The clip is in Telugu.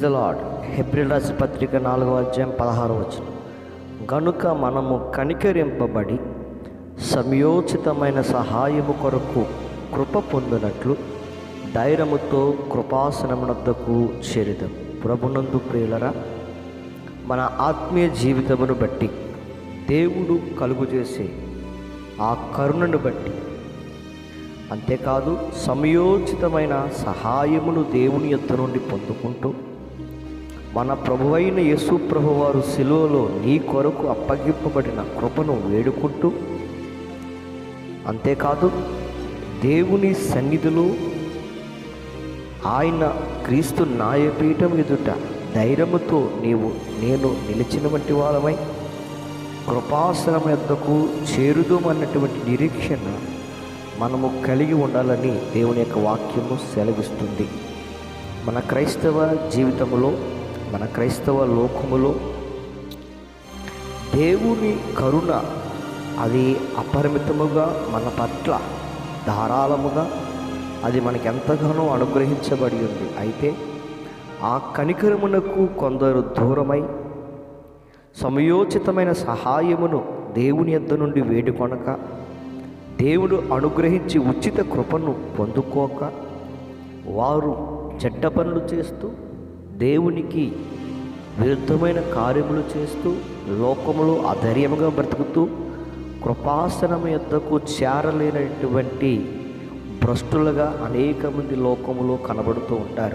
ద లాడ్ ఏప్రిల్ రాసి పత్రిక నాలుగవ అధ్యాయం పదహారు వచ్చిన గనుక మనము కనికరింపబడి సమయోచితమైన సహాయము కొరకు కృప పొందినట్లు ధైర్యముతో కృపాసనమునద్దకు చేరిదం. ప్రభునందు ప్రియులరా మన ఆత్మీయ జీవితమును బట్టి దేవుడు కలుగు చేసే ఆ కరుణను బట్టి అంతేకాదు సమయోచితమైన సహాయమును దేవుని యొద్ద నుండి పొందుకుంటూ మన ప్రభువైన యేసు ప్రభువారు శిలువలో నీ కొరకు అప్పగింపబడిన కృపను వేడుకుంటూ అంతేకాదు దేవుని సన్నిధిలో ఆయన క్రీస్తు న్యాయపీఠం ఎదుట ధైర్యముతో నీవు నేను నిలిచిన వంటి వాళ్ళమై కృపాసనం ఎద్దకు చేరుదామన్నటువంటి నిరీక్షణ మనము కలిగి ఉండాలని దేవుని యొక్క వాక్యము సెలవిస్తుంది. మన క్రైస్తవ జీవితంలో మన క్రైస్తవ లోకములో దేవుని కరుణ అది అపరిమితముగా మన పట్ల ధారాళముగా అది మనకి ఎంతగానో అనుగ్రహించబడి ఉంది. అయితే ఆ కనికరమునకు కొందరు దూరమై సమయోచితమైన సహాయమును దేవుని యొద్ద నుండి వేడుకొనక దేవుడు అనుగ్రహించి ఉచిత కృపను పొందుకోక వారు చెడ్డ పనులు చేస్తూ దేవునికి విరుద్ధమైన కార్యములు చేస్తూ లోకములో అధైర్యముగా బ్రతుకుతూ కృపాసనం యొద్దకు చేరలేనటువంటి భ్రష్టులుగా అనేక మంది లోకములో కనబడుతూ ఉంటారు.